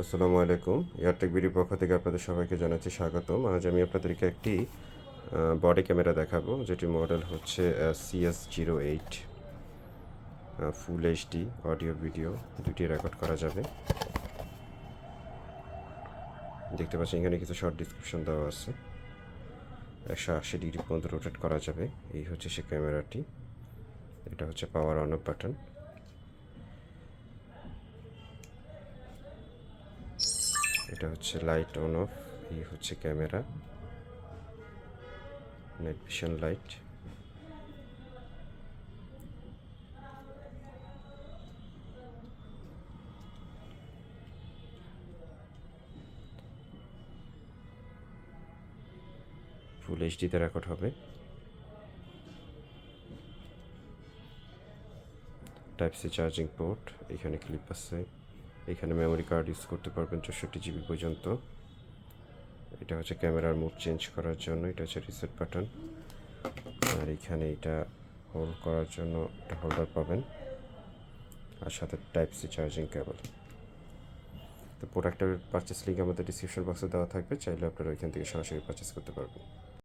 আসসালামু আলাইকুম। এয়ারটেক বিডির পক্ষ থেকে আপনাদের সবাইকে জানাচ্ছি স্বাগতম। আজ আমি আপনাদেরকে একটি বডি ক্যামেরা দেখাবো, যেটি মডেল হচ্ছে CS zero eight full HD audio video দুটি রেকর্ড করা যাবে। দেখতে পাচ্ছেন, এখানে কিছু শর্ট ডিসক্রিপশন দেওয়া আছে। একশো আশি ডিগ্রি পর্যন্ত রোটেট করা যাবে। এই হচ্ছে সে ক্যামেরাটি এটা হচ্ছে পাওয়ার অন অফ বাটন এটা হচ্ছে লাইট অন অফ এই হচ্ছে camera night vision light full এইচডিতে record হবে। টাইপ সি চার্জিং পোর্ট এখানে ক্লিপ আছে। এখানে মেমোরি কার্ড ইউজ করতে পারবেন চৌষট্টি জিবি পর্যন্ত। এটা হচ্ছে ক্যামেরার মুড চেঞ্জ করার জন্য, এটা হচ্ছে রিসেট বাটন আর এখানে এটা হোল্ড করার জন্য একটা হোল্ডার পাবেন। আর সাথে টাইপ সি চার্জিং কেবল তো প্রোডাক্টের পারচেস লিঙ্ক আমাদের ডিসক্রিপশন বক্সে দেওয়া থাকবে, চাইলে আপনারা ওইখান থেকে সরাসরি পারচেস করতে পারবেন।